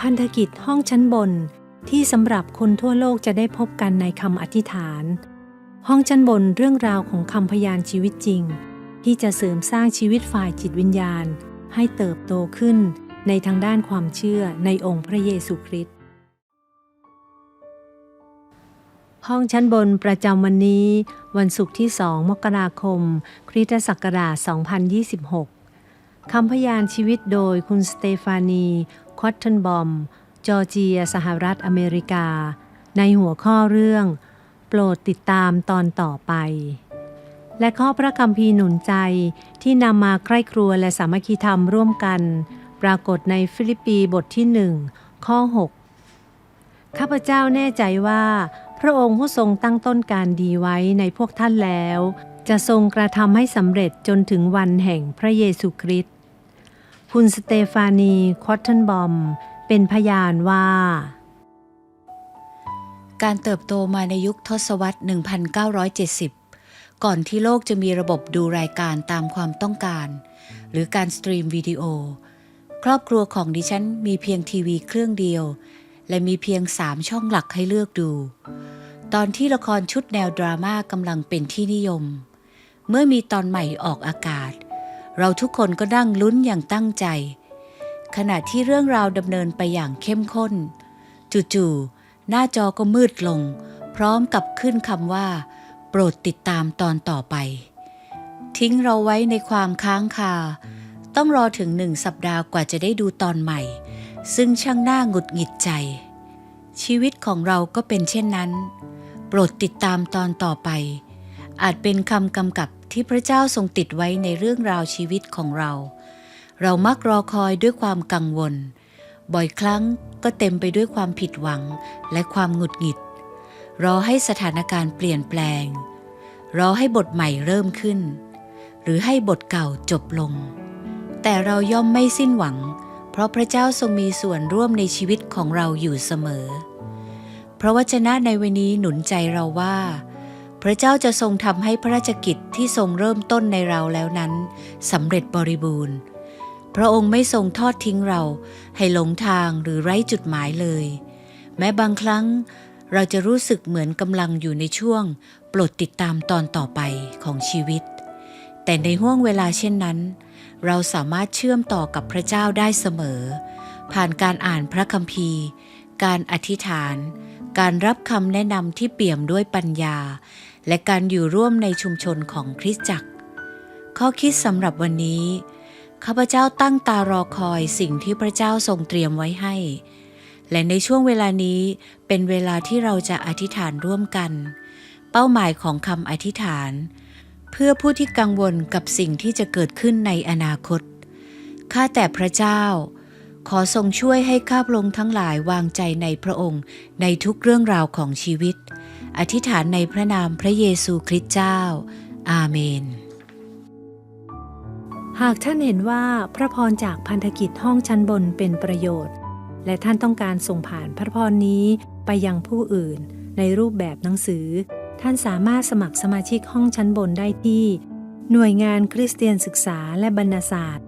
พันธกิจห้องชั้นบนที่สำหรับคนทั่วโลกจะได้พบกันในคำอธิษฐาน ห้องชั้นบนเรื่องราวของคำพยานชีวิตจริง ที่จะเสริมสร้างชีวิตฝ่ายจิตวิญญาณ ให้เติบโตขึ้นในทางด้านความเชื่อในองค์พระเยซูคริสต์ห้องชั้นบนประจำวันนี้ วันศุกร์ที่ 2 มกราคม คริสตศักราช 2026 คำพยานชีวิตโดยคุณสเตฟานี คอตเทนบอม จอร์เจีย สหรัฐอเมริกา ในหัวข้อเรื่อง โปรดติดตามตอนต่อไป และข้อพระคัมภีร์หนุนใจที่นำมาใคร่ครัวและสามัคคีธรรมร่วมกัน ปรากฏในฟิลิปปีบทที่หนึ่งข้อ 6 ข้าพเจ้าแน่ใจว่า พระองค์ผู้ทรงตั้งต้นการดีไว้ในพวกท่านแล้ว จะทรงกระทำให้สำเร็จจนถึงวันแห่งพระเยซูคริสต์ คุณสเตฟานีคอตเทนบอม เป็นพยานว่า การเติบโตมาในยุคทศวรรษ 1970 ก่อนที่โลกจะมีระบบดูรายการตามความต้องการ หรือการสตรีมวิดีโอ ครอบครัวของดิฉันมีเพียงทีวีเครื่องเดียว และมีเพียงสามช่องหลักให้เลือกดู ตอนที่ละครชุดแนวดราม่ากำลังเป็นที่นิยม เมื่อมีตอนใหม่ออกอากาศ เราทุกคนก็นั่งลุ้นอย่างตั้งใจ ขณะที่เรื่องราวดำเนินไปอย่างเข้มข้น จู่ๆหน้าจอก็มืดลง พร้อมกับขึ้นคำว่า โปรดติดตามตอนต่อไป ทิ้งเราไว้ในความค้างคา ต้องรอถึงหนึ่งสัปดาห์กว่าจะได้ดูตอนใหม่ ซึ่งช่างหน่าหงุดหงิดใจ ชีวิตของเราก็เป็นเช่นนั้น โปรดติดตามตอนต่อไป อาจเป็นคำกำกับที่พระเจ้าทรงติดไว้ในเรื่องราวชีวิตของเรา เรามักรอคอยด้วยความกังวล บ่อยครั้งก็เต็มไปด้วยความผิดหวังและความหงุดหงิด รอให้สถานการณ์เปลี่ยนแปลง รอให้บทใหม่เริ่มขึ้น หรือให้บทเก่าจบลง แต่เราย่อมไม่สิ้นหวัง เพราะพระเจ้าทรงมีส่วนร่วมในชีวิตของเราอยู่เสมอ พระวจนะในวันนี้หนุนใจเราว่า พระเจ้าจะทรงทำให้พระราชกิจที่ทรงเริ่มต้นในเราแล้วนั้นสำเร็จบริบูรณ์ พระองค์ไม่ทรงทอดทิ้งเราให้หลงทางหรือไร้จุดหมายเลย แม้บางครั้งเราจะรู้สึกเหมือนกำลังอยู่ในช่วงปรดติดตามตอนต่อไปของชีวิต แต่ในห่วงเวลาเช่นนั้น เราสามารถเชื่อมต่อกับพระเจ้าได้เสมอ ผ่านการอ่านพระคัมภีร์ การอธิษฐาน การรับคำแนะนำที่เปี่ยมด้วยปัญญา และการอยู่ร่วมในชุมชนของคริสตจักร ข้อคิดสำหรับวันนี้ ข้าพเจ้าตั้งตารอคอยสิ่งที่พระเจ้าทรงเตรียมไว้ให้ และในช่วงเวลานี้เป็นเวลาที่เราจะอธิษฐานร่วมกัน เป้าหมายของคำอธิษฐาน เพื่อผู้ที่กังวลกับสิ่งที่จะเกิดขึ้นในอนาคต ข้าแต่พระเจ้า ขอทรงช่วยให้ข้าพระองค์ทั้งหลายวางใจในพระองค์ในทุกเรื่องราวของชีวิต อธิษฐานในพระนามพระเยซูคริสต์เจ้า อาเมน หากท่านเห็นว่าพระพรจากพันธกิจห้องชั้นบนเป็นประโยชน์ และท่านต้องการส่งผ่านพระพรนี้ไปยังผู้อื่น ในรูปแบบหนังสือ ท่านสามารถสมัครสมาชิกห้องชั้นบนได้ที่ หน่วยงานคริสเตียนศึกษาและบรรณศาสตร์